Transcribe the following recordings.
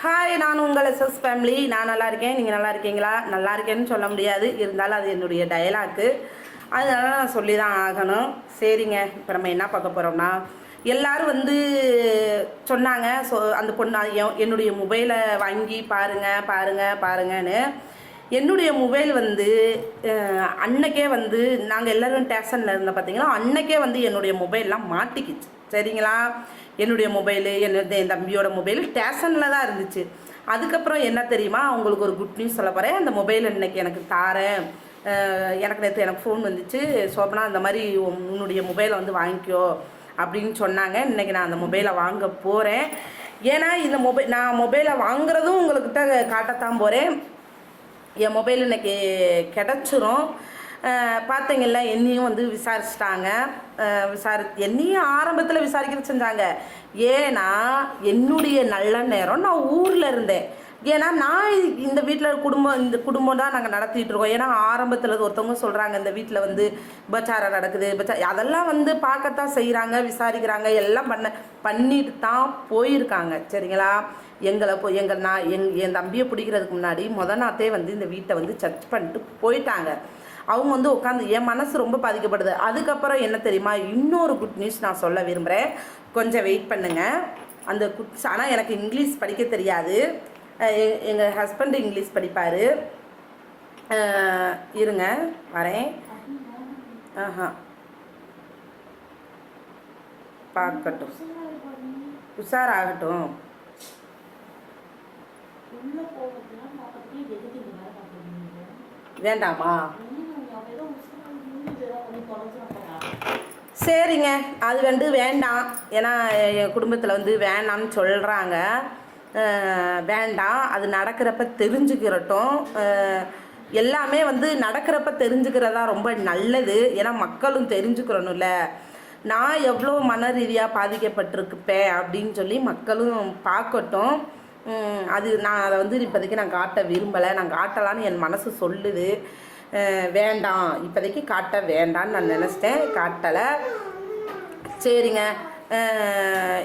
Hi நான் உங்கள் SS family நான் நல்லா இருக்கேன். நீங்கள் நல்லா இருக்கீங்களா? நல்லா இருக்கேன்னு சொல்ல முடியாது. இருந்தாலும் அது என்னுடைய டயலாக்கு அதனால நான் சொல்லி தான் ஆகணும். சரிங்க. இப்போ நம்ம என்ன பார்க்க போகிறோம்னா எல்லாரும் வந்து சொன்னாங்க. ஸோ அந்த பொண்ணு என்னுடைய மொபைலை வாங்கி பாருங்கள் பாருங்கள் பாருங்கன்னு. என்னுடைய மொபைல் வந்து அன்னைக்கே வந்து நாங்கள் எல்லோரும் டேஷனில் இருந்த பார்த்தீங்கன்னா அன்னைக்கே வந்து என்னுடைய மொபைல்லாம் மாட்டிக்கிச்சு. சரிங்களா? என்னுடைய மொபைலு என்னுடைய என் தம்பியோட மொபைல் ஸ்டேஷனில் தான் இருந்துச்சு. அதுக்கப்புறம் என்ன தெரியுமா? அவங்களுக்கு ஒரு குட் நியூஸ் சொல்ல போகிறேன் அந்த மொபைல் இன்னைக்கு எனக்கு தாரேன். எனக்கு நேற்று எனக்கு ஃபோன் வந்துச்சு. சோபனா அந்த மாதிரி உன்னுடைய மொபைலை வந்து வாங்கிக்கோ அப்படின்னு சொன்னாங்க. இன்றைக்கி நான் அந்த மொபைலை வாங்க போகிறேன் ஏன்னா இந்த மொபைல் நான் மொபைலை வாங்குறதும் உங்கள்கிட்ட காட்டத்தான் போகிறேன் என் மொபைல் இன்னைக்கு கிடச்சிரும். பார்த்தீங்கல்ல என்னையும் வந்து விசாரிச்சிட்டாங்க. விசாரி என்னையும் ஆரம்பத்தில் விசாரிக்கிற செஞ்சாங்க. ஏன்னா என்னுடைய நல்ல நேரம் நான் ஊரில் இருந்தேன். ஏன்னா நான் இந்த வீட்டில் குடும்பம் இந்த குடும்பம் தான் நாங்கள் நடத்திட்டு இருக்கோம். ஏன்னா ஆரம்பத்தில் ஒருத்தவங்க சொல்கிறாங்க இந்த வீட்டில் வந்து பச்சாரம் நடக்குது பச்சா அதெல்லாம் வந்து பார்க்கத்தான் செய்கிறாங்க விசாரிக்கிறாங்க எல்லாம் பண்ண பண்ணிட்டு தான் போயிருக்காங்க. சரிங்களா? எங்களை போ எங்கள் நான் எங் என் தம்பியை பிடிக்கிறதுக்கு முன்னாடி முத நாத்தே வந்து இந்த வீட்டை வந்து சர்ச் பண்ணிட்டு போயிட்டாங்க. அவங்க வந்து உட்காந்து என் மனசு ரொம்ப பாதிக்கப்படுது. அதுக்கப்புறம் என்ன தெரியுமா? இன்னொரு குட் நியூஸ் நான் சொல்ல விரும்புகிறேன் கொஞ்சம் வெயிட் பண்ணுங்க. அந்த குட் ஆனால் எனக்கு இங்கிலீஷ் படிக்க தெரியாது. எங்கள் ஹஸ்பண்ட் இங்கிலீஷ் படிப்பார். இருங்க வரேன். ஆஹா. பார்க்கட்டும். மாதிரி பார்க்குறீங்க. வேண்டாமா? சரிங்க. அது வந்து வேண்டாம். ஏன்னா என் குடும்பத்தில் வந்து வேணாம்னு சொல்கிறாங்க வேண்டாம். அது நடக்கிறப்ப தெரிஞ்சுக்கிறட்டும். எல்லாமே வந்து நடக்கிறப்ப தெரிஞ்சுக்கிறதா ரொம்ப நல்லது. ஏன்னா மக்களும் தெரிஞ்சுக்கிறணும்ல. நான் எவ்வளோ மன ரீதியாக பாதிக்கப்பட்டிருக்குப்பேன் அப்படின்னு சொல்லி மக்களும் பார்க்கட்டும். அது நான் அதை வந்து இப்போதைக்கு நான் காட்ட விரும்பலை. நான் காட்டலான்னு என் மனசு சொல்லுது. வேண்டாம். இப்போதைக்கு காட்ட வேண்டாம்னு நான் நினச்சிட்டேன். காட்டலை. சரிங்க.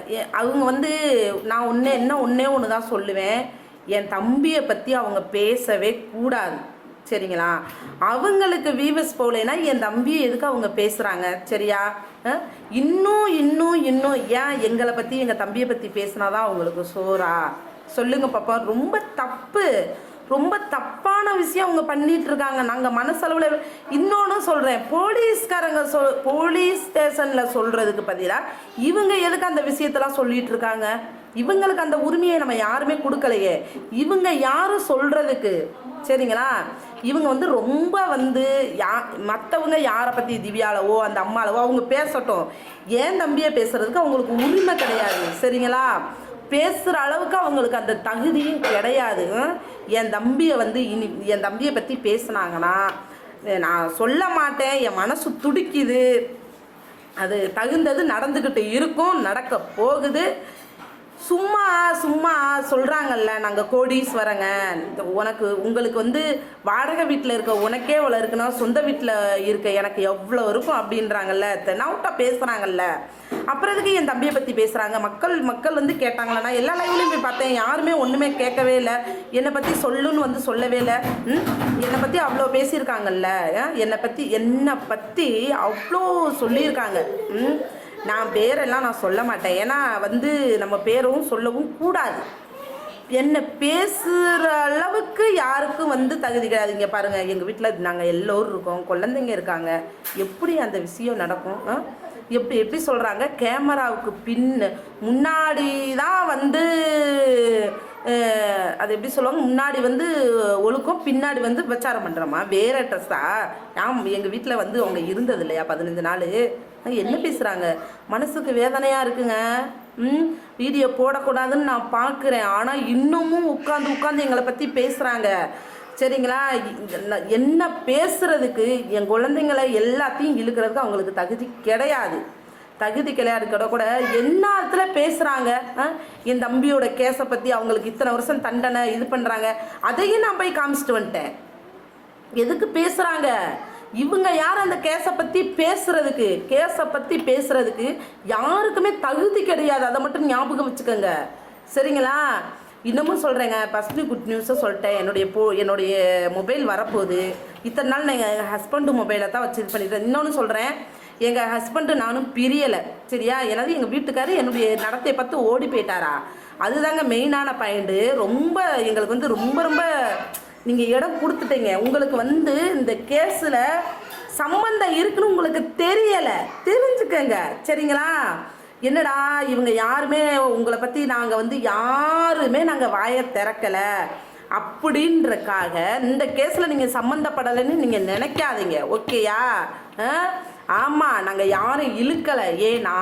எ- அவங்க வந்து நான் ஒன்று என்ன ஒன்றே ஒன்று தான் சொல்லுவேன். என் தம்பியை பற்றி அவங்க பேசவே கூடாது. சரிங்களா? அவங்களுக்கு வீவஸ் போகலைன்னா என் தம்பியை எதுக்கு அவங்க பேசுகிறாங்க சரியா? இன்னும் இன்னும் இன்னும் ஏன் எங்களை பற்றி எங்கள் தம்பியை பற்றி பேசினாதான் அவங்களுக்கு சோறா? சொல்லுங்க பாப்பா. ரொம்ப தப்பு. ரொம்ப தப்பான விஷயம் அவங்க பண்ணிட்டு இருக்காங்க நாங்கள் மனசளவில் இன்னொன்று சொல்கிறேன் போலீஸ்காரங்க சொல் போலீஸ் ஸ்டேஷனில் சொல்கிறதுக்கு பதிலாக இவங்க எதுக்கு அந்த விஷயத்தெல்லாம் சொல்லிட்டு இருக்காங்க இவங்களுக்கு அந்த உரிமையை நம்ம யாருமே கொடுக்கலையே. இவங்க யாரும் சொல்கிறதுக்கு சரிங்களா? இவங்க வந்து ரொம்ப வந்து யா மற்றவங்க யாரை பற்றி திவ்யாலவோ அந்த அம்மாலவோ அவங்க பேசட்டும். ஏன் தம்பியை பேசுறதுக்கு அவங்களுக்கு உரிமை கிடையாது? சரிங்களா? பேசுகிற அளவுக்கு அவங்களுக்கு அந்த தகுதியும் கிடையாது. என் தம்பியை வந்து இனி என் தம்பியை பற்றி பேசுனாங்கன்னா நான் சொல்ல மாட்டேன். என் மனசு துடிக்குது. அது தகுந்தது நடந்துக்கிட்டு இருக்கும் நடக்க போகுது. சும்மா சும்மா சொல்கிறாங்கல்ல நாங்கள் கோடீஸ்வரங்க. உனக்கு உங்களுக்கு வந்து வாடகை வீட்டில் இருக்க உனக்கே இவ்வளோ இருக்குன்னா சொந்த வீட்டில் இருக்க எனக்கு எவ்வளோ இருக்கும் அப்படின்றாங்கல்ல. தெனாவுட்டா பேசுகிறாங்கல்ல அப்புறம் எதுக்கு என் தம்பியை பற்றி பேசுகிறாங்க மக்கள் மக்கள் வந்து கேட்டாங்களா நான் எல்லா லைவ்லையும் போய் பார்த்தேன். யாருமே ஒன்றுமே கேட்கவே இல்லை. என்னை பற்றி சொல்லுன்னு வந்து சொல்லவே இல்லை. ம்? என்னை பற்றி அவ்வளோ பேசியிருக்காங்கல்ல. என்னை பற்றி என்னை பற்றி அவ்வளோ சொல்லியிருக்காங்க. ம்? நான் பேரெல்லாம் நான் சொல்ல மாட்டேன். ஏன்னா வந்து நம்ம பேரும் சொல்லவும் கூடாது. என்ன பேசுகிற அளவுக்கு யாருக்கும் வந்து தகுதி கிடையாது இங்கே பாருங்கள் எங்கள் வீட்டில் நாங்கள் எல்லோரும் இருக்கோம். குழந்தைங்க இருக்காங்க. எப்படி அந்த விஷயம் நடக்கும்? எப்படி எப்படி சொல்கிறாங்க கேமராவுக்கு பின் முன்னாடி தான் வந்து அது எப்படி சொல்லுவாங்க? முன்னாடி வந்து ஒழுக்கம் பின்னாடி வந்து பிரச்சாரம் பண்ணுறோமா வேற ட்ரெஸ்ஸா ஆம் எங்கள் வீட்டில் வந்து அவங்க இருந்தது இல்லையா? பதினஞ்சு நாள். என்ன பேசுகிறாங்க மனசுக்கு வேதனையாக இருக்குங்க. ம்? வீடியோ போடக்கூடாதுன்னு நான் பார்க்குறேன் ஆனால் இன்னமும் உட்காந்து உட்காந்து எங்களை பற்றி பேசுகிறாங்க சரிங்களா? என்ன பேசுறதுக்கு என் குழந்தைங்களை எல்லாத்தையும் இழுக்கிறதுக்கு அவங்களுக்கு தகுதி கிடையாது. தகுதி கிடையாது கூட கூட என்னத்துல பேசுகிறாங்க என் தம்பியோட கேஸை பற்றி அவங்களுக்கு இத்தனை வருஷம் தண்டனை இது பண்ணுறாங்க அதையும் நான் போய் காமிச்சிட்டு வந்துட்டேன். எதுக்கு பேசுகிறாங்க இவங்க யார் அந்த கேஸை பற்றி பேசுறதுக்கு? கேஸை பற்றி பேசுறதுக்கு யாருக்குமே தகுதி கிடையாது. அதை மட்டும் ஞாபகம் வச்சுக்கோங்க. சரிங்களா? இன்னமும் சொல்கிறேங்க ஃபஸ்ட்டு குட் நியூஸை சொல்லிட்டேன். என்னுடைய போ என்னுடைய மொபைல் வரப்போகுது. இத்தனை நாள் நான் எங்கள் ஹஸ்பண்டு மொபைலை தான் வச்சு இது பண்ணிட்டேன் இன்னொன்று சொல்கிறேன் எங்கள் ஹஸ்பண்டு நானும் பிரியலை. சரியா? எனது எங்கள் வீட்டுக்காரர் என்னுடைய நடத்தையை பார்த்து ஓடி போயிட்டாரா? அதுதாங்க மெயினான பாயிண்ட்டு ரொம்ப எங்களுக்கு வந்து ரொம்ப ரொம்ப நீங்கள் இடம் கொடுத்துட்டீங்க. உங்களுக்கு வந்து இந்த கேஸில் சம்பந்தம் இருக்குன்னு உங்களுக்கு தெரியலை. தெரிஞ்சுக்கங்க. சரிங்களா? என்னடா இவங்க யாருமே உங்களை பற்றி நாங்கள் வந்து யாருமே நாங்கள் வாயை திறக்கலை. அப்படின்றக்காக இந்த கேஸில் நீங்கள் சம்மந்தப்படலைன்னு நீங்கள் நினைக்காதீங்க. ஓகேயா ஆமாம் நாங்கள் யாரும் இழுக்கலை. ஏன்னா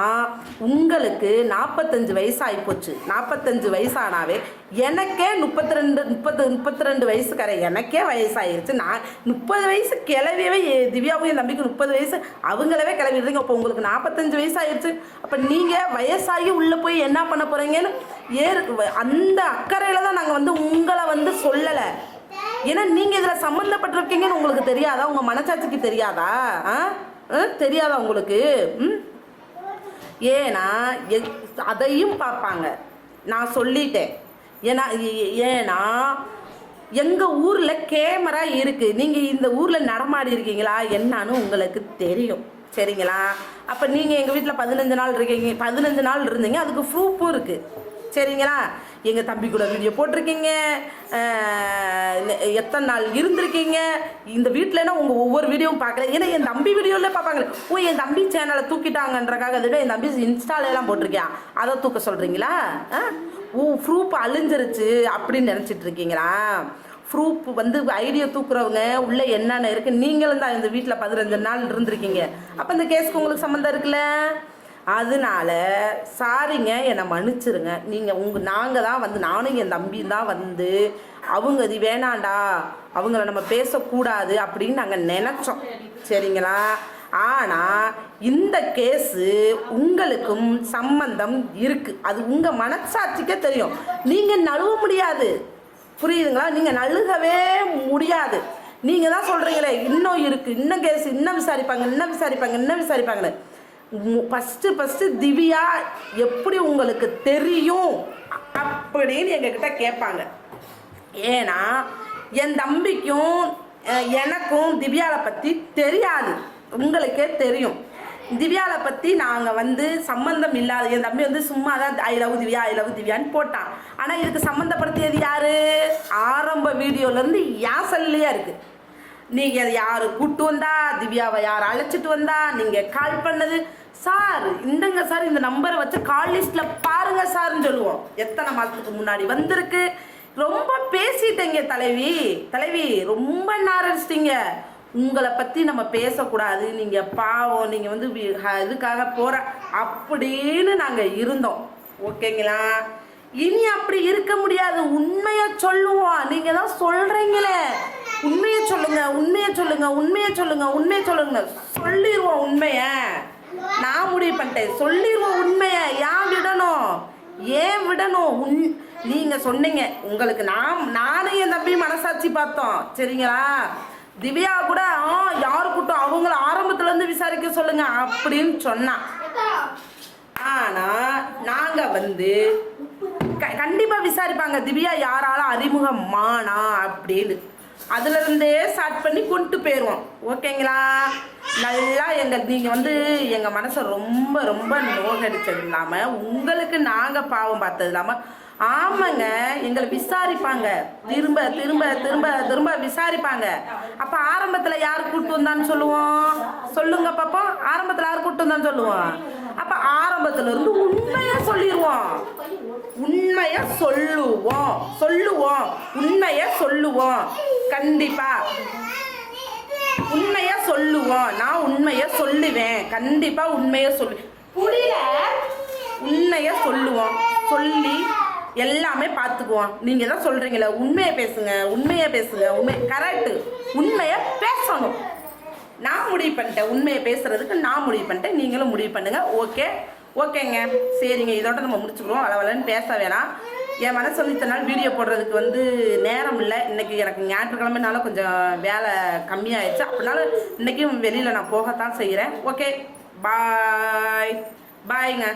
உங்களுக்கு நாற்பத்தஞ்சு வயசாகி போச்சு நாற்பத்தஞ்சு வயசானாவே எனக்கே முப்பத்தி ரெண்டு முப்பத்து முப்பத்தி ரெண்டு வயசுக்கார எனக்கே வயசாயிருச்சு. நான் முப்பது வயசு கிளவியவே எ- திவ்யாவும் என் தம்பிக்கு முப்பது வயசு. அவங்களவே கிளவிடுறீங்க. அப்போ உங்களுக்கு நாற்பத்தஞ்சு வயசாயிருச்சு. அப்போ நீங்கள் வயசாகி உள்ளே போய் என்ன பண்ண போகிறீங்கன்னு ஏறு அந்த அக்கறையில் தான் நாங்கள் வந்து உங்களை வந்து சொல்லலை. ஏன்னா நீங்கள் இதில் சம்மந்தப்பட்டிருக்கீங்கன்னு உங்களுக்கு தெரியாதா? உங்கள் மனசாட்சிக்கு தெரியாதா? ஆ? தெரியாதா உங்களுக்கு? ம்? ஏன்னா எ- அதையும் பார்ப்பாங்க. நான் சொல்லிட்டேன். ஏன்னா ஏன்னா எங்கள் ஊரில் கேமரா இருக்குது நீங்கள் இந்த ஊரில் நடமாடி இருக்கீங்களா? என்னன்னு உங்களுக்கு தெரியும். சரிங்களா? அப்போ நீங்கள் எங்கள் வீட்டில் பதினஞ்சு நாள் இருக்கீங்க. பதினஞ்சு நாள் இருந்தீங்க. அதுக்கு ப்ரூஃபும் இருக்குது சரிங்களா? எங்கள் தம்பி கூட வீடியோ போட்டிருக்கீங்க. எத்தனை நாள் இருந்திருக்கீங்க? இந்த வீட்டிலனா உங்கள் ஒவ்வொரு வீடியோவும் பார்க்கல? ஏன்னா என் தம்பி வீடியோவில் பார்ப்பாங்க ஓ என் தம்பி சேனலை தூக்கிட்டாங்கன்றக்காக அதை என் தம்பி இன்ஸ்டால எல்லாம் போட்டிருக்கியா? அதை தூக்க சொல்கிறீங்களா ஓ ப்ரூஃப் அழிஞ்சிருச்சு அப்படின்னு நினச்சிட்டு இருக்கீங்களா? ப்ரூஃப் வந்து ஐடியா தூக்குறவங்க உள்ள என்னென்ன இருக்குது நீங்களும் தான் இந்த வீட்டில் பதினஞ்சு நாள் இருந்திருக்கீங்க. அப்போ இந்த கேஸ்க்கு உங்களுக்கு சம்மந்தம் இருக்குல்ல? அதனால சாரிங்க என்னை மன்னிச்சிருங்க. நீங்கள் உங்கள் நாங்கள் தான் வந்து நானும் என் தம்பியும் தான் வந்து அவங்க இது வேணாண்டா அவங்கள நம்ம பேசக்கூடாது அப்படின்னு நாங்கள் நினச்சோம். சரிங்களா? ஆனால் இந்த கேஸு உங்களுக்கும் சம்பந்தம் இருக்குது அது உங்கள் மனசாட்சிக்கே தெரியும். நீங்கள் நழுவ முடியாது. புரியுதுங்களா? நீங்கள் நழுகவே முடியாது. நீங்கள் தான் சொல்கிறீங்களே இன்னும் இருக்குது இன்னும் கேஸ் இன்னும் விசாரிப்பாங்க இன்னும் விசாரிப்பாங்க இன்னும் விசாரிப்பாங்கன்னு. ஃபஸ்ட்டு ஃபஸ்ட்டு திவ்யா எப்படி உங்களுக்கு தெரியும்? அப்படின்னு எங்ககிட்ட கேட்பாங்க. ஏன்னா என் தம்பிக்கும் எனக்கும் திவ்யாவை பற்றி தெரியாது. உங்களுக்கே தெரியும். திவ்யாவை பற்றி நாங்கள் வந்து சம்மந்தம் இல்லாத என் தம்பி வந்து சும்மா தான் I love Divya I love திவ்யான்னு போட்டான். ஆனால் இதுக்கு சம்மந்தப்படுத்தியது யாரு? ஆரம்ப வீடியோலேருந்து ஏன் செல்லையாக இருக்குது நீங்கள் யார் கூட்டு வந்தா? திவ்யாவை யார் அழைச்சிட்டு வந்தா? நீங்கள் கால் பண்ணது? சார் இந்தங்க சார் இந்த நம்பரை வச்சு கால் லிஸ்ட்டில் பாருங்க சார்னு சொல்லுவோம். எத்தனை மாதத்துக்கு முன்னாடி வந்திருக்கு? ரொம்ப பேசிட்டேங்க தலைவி. தலைவி ரொம்ப நாரடிச்சிட்டீங்க. உங்களை பற்றி நம்ம பேசக்கூடாது. நீங்கள் பாவம் நீங்கள் வந்து வி- இதுக்காக போகிற அப்படின்னு நாங்கள் இருந்தோம். ஓகேங்களா? இனி அப்படி இருக்க முடியாது. உண்மையை சொல்லுவோம். நீங்கள் தான் சொல்கிறீங்களே உண்மையை சொல்லுங்க உண்மையை சொல்லுங்க உண்மையை சொல்லுங்க உண்மையை சொல்லுங்க சொல்லிடுவோம் உண்மையை. நான் பண்ணிட்டேன் சொல்லிடுவோம் உண்மையை. ஏன் விடணும்? ஏன் விடணும்? உன் நீங்கள் சொன்னீங்க. உங்களுக்கு நான் நானும் என் தம்பி மனசாட்சி பார்த்தோம். சரிங்களா? திவ்யா கூட யார் கூட்டம்? அவங்கள ஆரம்பத்துலேருந்து விசாரிக்க சொல்லுங்க அப்படின்னு சொன்னான் ஆனால் நாங்கள் வந்து க- கண்டிப்பாக விசாரிப்பாங்க. திவ்யா யாரால அறிமுகமானா அப்படின்னு. அதுல இருந்தே ஸ்டார்ட் பண்ணி கொண்டு போயிடுவோம் ஓகேங்களா? நல்லா எங்க நீங்க வந்து எங்க மனசை ரொம்ப ரொம்ப நோகடிச்சது இல்லாம உங்களுக்கு நாங்க பாவம் பார்த்தது இல்லாம ஆமாங்க எங்களை விசாரிப்பாங்க. திரும்ப திரும்ப திரும்ப திரும்ப விசாரிப்பாங்க. அப்ப ஆரம்பத்துல யார் கூட்டு வந்தான்னு சொல்லுவோம்? சொல்லுங்க பாப்போம். ஆரம்பத்துல யார் கூட்டு வந்தான்னு சொல்லுவோம்? அப்ப ஆரம்பத்துல இருந்து உண்மையா சொல்லிடுவோம் உண்மைய சொல்லுவோம். சொல்லுவோம். உண்மைய சொல்லுவோம். கண்டிப்பா. உண்மைய சொல்லுவோம். நான் உண்மைய சொல்லுவேன். கண்டிப்பா உண்மைய சொல்லு. புரியல? உண்மைய சொல்லுவோம். சொல்லி எல்லாமே பார்த்துக்குவோம் நீங்க தான் சொல்றீங்களே உண்மையை பேசுங்க உண்மையை பேசுங்க உண்மை கரெக்டு உண்மையை பேசணும். நான் முடிவு பண்ணிட்டேன் உண்மையை பேசுறதுக்கு நான் முடிவு பண்ணிட்டேன் நீங்களும் முடிவு பண்ணுங்க ஓகே? ஓகேங்க. சரிங்க இதோட நம்ம முடிச்சுக்கிறோம் அளவலன்னு பேச வேணாம். என் மனசு வந்து இத்தனை நாள் வீடியோ போடுறதுக்கு வந்து நேரம் இல்லை. இன்னைக்கு எனக்கு ஞாயிற்றுக்கிழமைனால கொஞ்சம் வேலை கம்மியாயிடுச்சு. அப்படினால இன்னைக்கும் வெளியில் நான் போகத்தான் செய்கிறேன் ஓகே பாய் பாய்ங்க